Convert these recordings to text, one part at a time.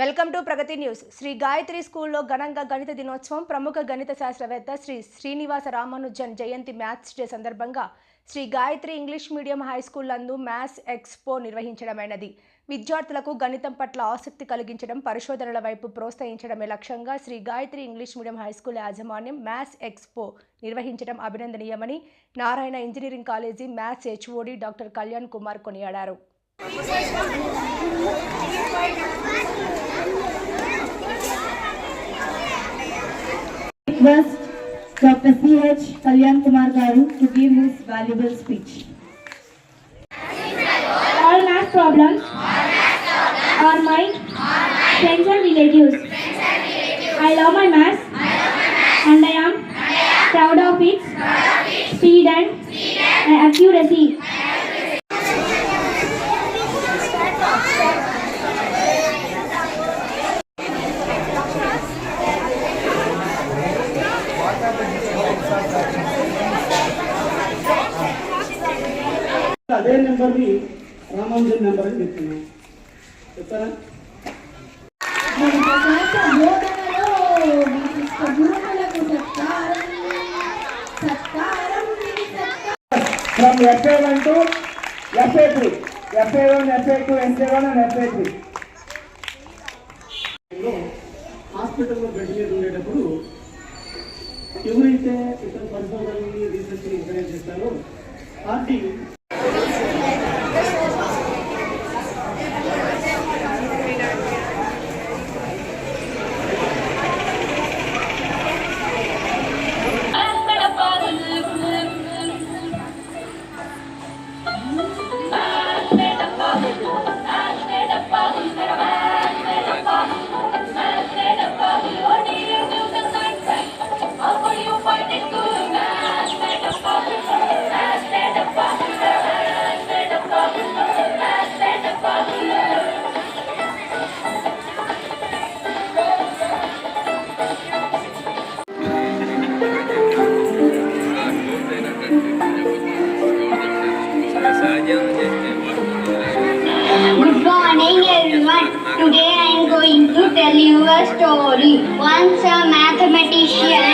Welcome to Pragati news. Sri Gayatri స్కూల్లో ఘనంగా గణిత దినోత్సవం ప్రముఖ గణిత శాస్త్రవేత్త శ్రీ శ్రీనివాస రామానుజన్ జయంతి మ్యాథ్స్ డే సందర్భంగా Sri Gayatri English medium high school నందు మ్యాథ్స్ ఎక్స్పో నిర్వహించడమైనది. విద్యార్థులకు గణితం పట్ల ఆసక్తి కలిగించడం పరిశోధనల వైపు ప్రోత్సహించడమే లక్ష్యంగా Sri Gayatri English medium high school యాజమాన్యం మ్యాథ్స్ ఎక్స్పో నిర్వహించడం అభినందనీయమని Narayana engineering college maths HOD doctor Kalyan Kumar కొనియాడారు. Request Dr. C.H. Kalyan Kumar Garu to give his valuable speech. All math problems are my friends and relatives. I love my maths and I am proud of its speed and accuracy. అదే నెంబర్ని Ramanujan number అని చెప్తున్నాం. చెప్తారా? From FA one to FA three FA one FA two FA one and FA three హాస్పిటల్లో bed మీద ఉండేటప్పుడు ఎవరైతే ఇతర పరిశోధనని రీసెర్చ్ని ఎంకరేజ్ చేస్తారో party story. Once a mathematician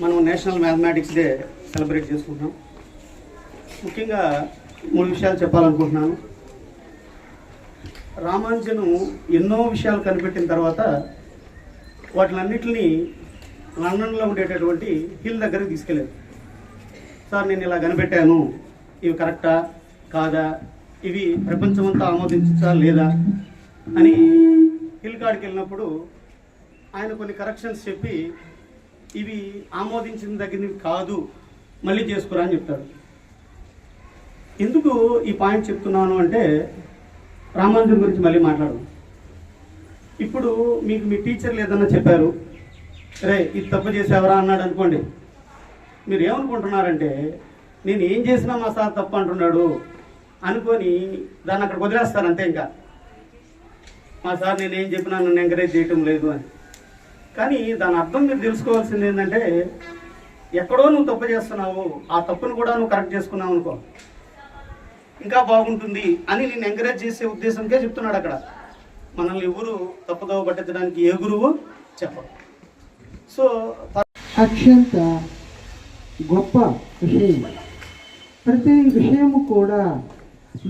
మనం నేషనల్ మ్యాథమెటిక్స్ డే సెలబ్రేట్ చేసుకుంటున్నాం. ముఖ్యంగా మూడు విషయాలు చెప్పాలనుకుంటున్నాను. రామానుజను ఎన్నో విషయాలు కనిపెట్టిన తర్వాత వాటిలన్నిటిని లండన్లో ఉండేటటువంటి హిల్ దగ్గరికి తీసుకెళ్ళారు. సార్ నేను ఇలా కనిపెట్టాను. ఇవి కరెక్టా? కాదా? ఇవి ప్రపంచమంతా ఆమోదించా లేదా? అని హిల్ కాడికి వెళ్ళినప్పుడు ఆయన కొన్ని కరెక్షన్స్ చెప్పి ఇవి ఆమోదించిన దగ్గర కాదు మళ్ళీ చేసుకురా అని చెప్తాడు. ఎందుకు ఈ పాయింట్ చెప్తున్నాను అంటే రామానుజం గురించి మళ్ళీ మాట్లాడదాం. ఇప్పుడు మీకు మీ టీచర్లు ఏదన్నా చెప్పారు రే ఇది తప్పు చేసేవరా అన్నాడు అనుకోండి. మీరు ఏమనుకుంటున్నారంటే నేను ఏం చేసినా మా సార్ తప్పు అంటున్నాడు అనుకొని దాన్ని అక్కడ వదిలేస్తారు అంతే ఇంకా. మా సార్ నేను ఏం చెప్పినా నన్ను ఎంకరేజ్ చేయటం లేదు అని. కానీ దాని అర్థం మీరు తెలుసుకోవాల్సింది ఏంటంటే ఎక్కడో నువ్వు తప్పు చేస్తున్నావు ఆ తప్పును కూడా నువ్వు కరెక్ట్ చేసుకున్నావు అనుకో. ఇంకా బాగుంటుంది అని నేను ఎంకరేజ్ చేసే ఉద్దేశంకే చెప్తున్నాడు అక్కడ. మనల్ని ఎవరు తప్పుదోవ పట్టించడానికి ఏ గురువు చెప్పరు. సో అత్యంత గొప్ప విషయం. ప్రతి విషయము కూడా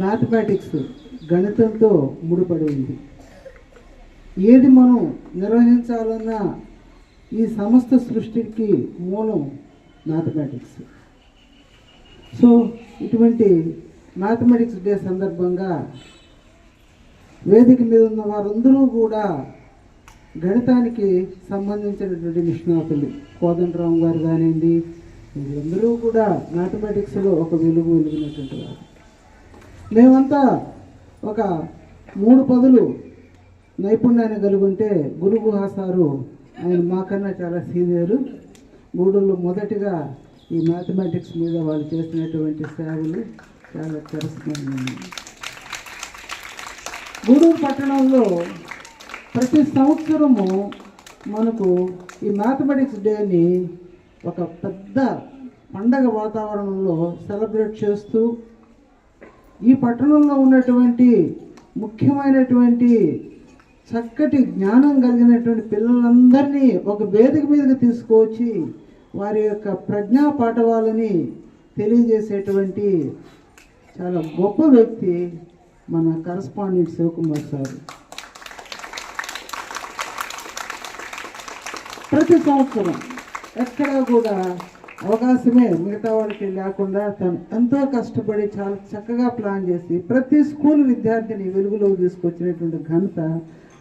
మ్యాథమెటిక్స్ గణితంతో ముడిపడి ఉంది. ఏది మనం నిర్వహించాలన్న ఈ సమస్త సృష్టికి మూలం మ్యాథమెటిక్స్. సో ఇటువంటి మ్యాథమెటిక్స్ డే సందర్భంగా వేదిక మీద ఉన్న వారందరూ కూడా గణితానికి సంబంధించినటువంటి నిష్ణాతులు కోదండరావు గారు కానివ్వండి వీళ్ళందరూ కూడా మ్యాథమెటిక్స్లో ఒక వెలుగు వెలిగినటువంటి వారు. మేమంతా ఒక మూడు పదులు నైపుణ్యాన్ని కలిగి ఉంటే గురు గుహా సారు ఆయన మాకన్నా చాలా సీనియరు. గూడూరులో మొదటిగా ఈ మ్యాథమెటిక్స్ మీద వాళ్ళు చేసినటువంటి సేవలు చాలా తెలుసుకున్నాను గూడూరు పట్టణంలో ప్రతి సంవత్సరము మనకు ఈ మ్యాథమెటిక్స్ డేని ఒక పెద్ద పండగ వాతావరణంలో సెలబ్రేట్ చేస్తూ ఈ పట్టణంలో ఉన్నటువంటి ముఖ్యమైనటువంటి చక్కటి జ్ఞానం కలిగినటువంటి పిల్లలందరినీ ఒక వేదిక మీదకి తీసుకువచ్చి వారి యొక్క ప్రజ్ఞా పాఠవాలని తెలియజేసేటువంటి చాలా గొప్ప వ్యక్తి మన కరస్పాండెంట్ శివకుమార్ సార్. ప్రతి సంవత్సరం ఎక్కడా కూడా అవకాశమే మిగతా వాళ్ళకి లేకుండా తను ఎంతో కష్టపడి చాలా చక్కగా ప్లాన్ చేసి ప్రతి స్కూల్ విద్యార్థిని వెలుగులోకి తీసుకొచ్చినటువంటి ఘనత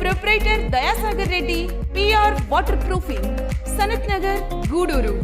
proprietor Dayasagar Reddy PR water proofing Sanath Nagar Gudur.